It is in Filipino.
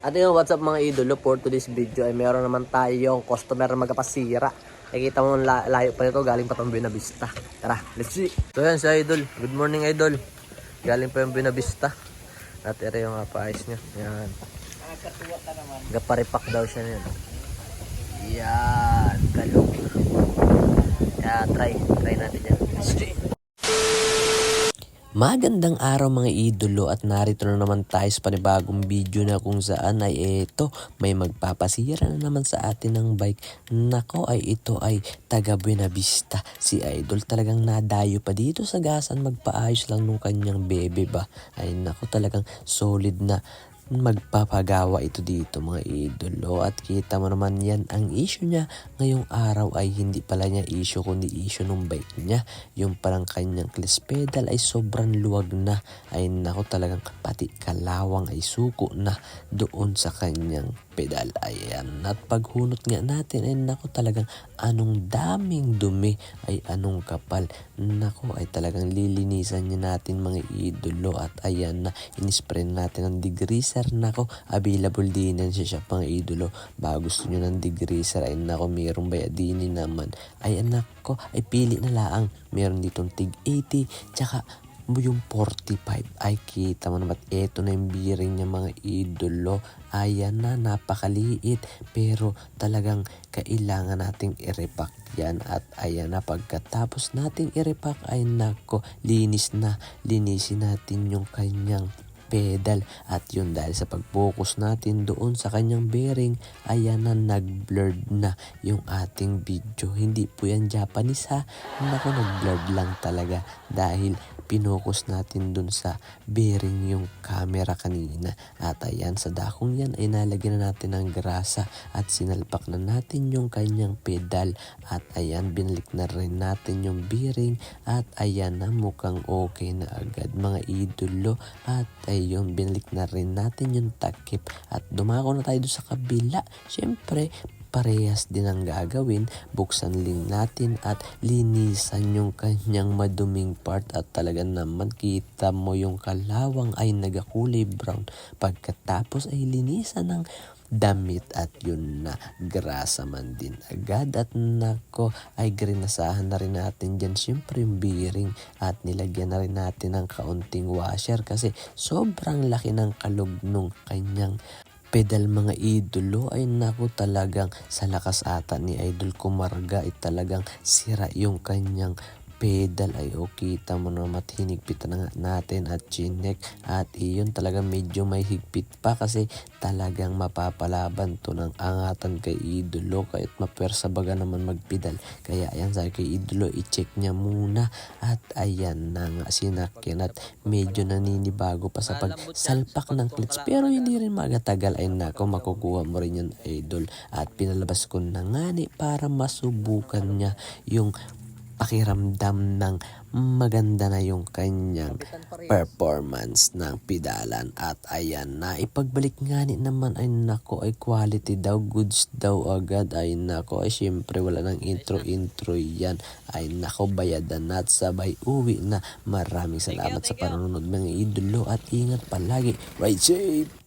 At yun, what's up mga idolo for today's video ay meron naman tayong customer na magkapasira. Nakikita mo la- layo pa nito, galing pa tong Buena Vista. Tara, let's see. So yan si Idol. Good morning Idol. Galing pa yung Buena Vista. At yung uh, paayos niya. Yan. Gaparipak daw siya niyan. Yan, kalong. Kaya try, try natin yan. Let's see. Magandang araw mga idolo at narito na naman tayo sa panibagong video na kung saan ay eto may magpapasira na naman sa atin ng bike. Nako ay ito ay taga Buena Vista. Si Idol talagang nadayo pa dito sa gasan magpaayos lang nung kanyang bebe ba. Ay nako talagang solid na magpapagawa ito dito mga idolo. At kita mo naman yan ang issue niya ngayong araw ay hindi pala niya issue kundi issue ng bike niya. Yung parang kanyang clutch pedal ay sobrang luwag na. Ay nako talagang pati kalawang ay suko na doon sa kanyang pedal ayan. At paghunot nga natin ay nako talagang anong daming dumi ay anong kapal. Nako ay talagang lilinisan niya natin mga idolo. At ayan na inispray natin ng degreaser. Nako available din yan sa shop mga idolo. Baka gusto nyo ng degreaser ay nako mayroong bayadini naman? Ay anak ko ay pili na laang meron ditong tig 80 tsaka yung 45 ay kita mo naman eto na yung bearing niya mga idolo. Ayan na napakaliit. Pero talagang kailangan nating i-repack yan. At ayan na pagkatapos nating i-repack ay nako linis na. Linisin natin yung kanyang pedal. At yun dahil sa pag-focus natin doon sa kanyang bearing ayan na nag-blurred na yung ating video. Hindi po yan Japanese ha? Naku nag-blurred lang talaga dahil pinokus natin dun sa bearing yung camera kanina. At ayan sa dakong yan ay nalagyan na natin ng grasa at sinalpak na natin yung kanyang pedal. At ayan binalik na rin natin yung bearing. At ayan na mukhang okay na agad mga idolo. At ayun binalik na rin natin yung takip. At dumako na tayo doon sa kabila. Syempre parehas din ang gagawin. Buksan din natin at linisan yung kanyang maduming part at talaga naman kita mo yung kalawang ay nagakulay brown. Pagkatapos ay linisan ng damit at yun na grasa man din agad at nako ay grinasahan na rin natin dyan syempre yung bearing at nilagyan na rin natin ng kaunting washer kasi sobrang laki ng kalog nung kanyang pedal mga idolo ay naku talagang sa lakas ata ni Idol Kumarga ay talagang sira yung kanyang pedal ay o kita mo naman hinigpit na natin at chinek. At iyon talagang medyo may higpit pa kasi talagang mapapalaban to ng angatan kay idolo. Kahit mapersa baga naman magpedal. Kaya ayan sabi kay idolo i-check niya muna. At ayan na nga sinakyan. At medyo naninibago pa sa pagsalpak ng clutch pero hindi rin magatagal. Ay nako makukuha mo rin yan idol. At pinalabas ko na nga ni para masubukan niya yung pakiramdam ng maganda na yung kanyang performance ng pedalan at ayan na ipagbalik nga ni naman ay nako ay quality daw goods daw agad. Ay nako ay syempre wala nang intro intro yan. Ay nako bayadan na at sabay uwi na. Maraming salamat sa panonood mga idolo. At ingat palagi. Right safe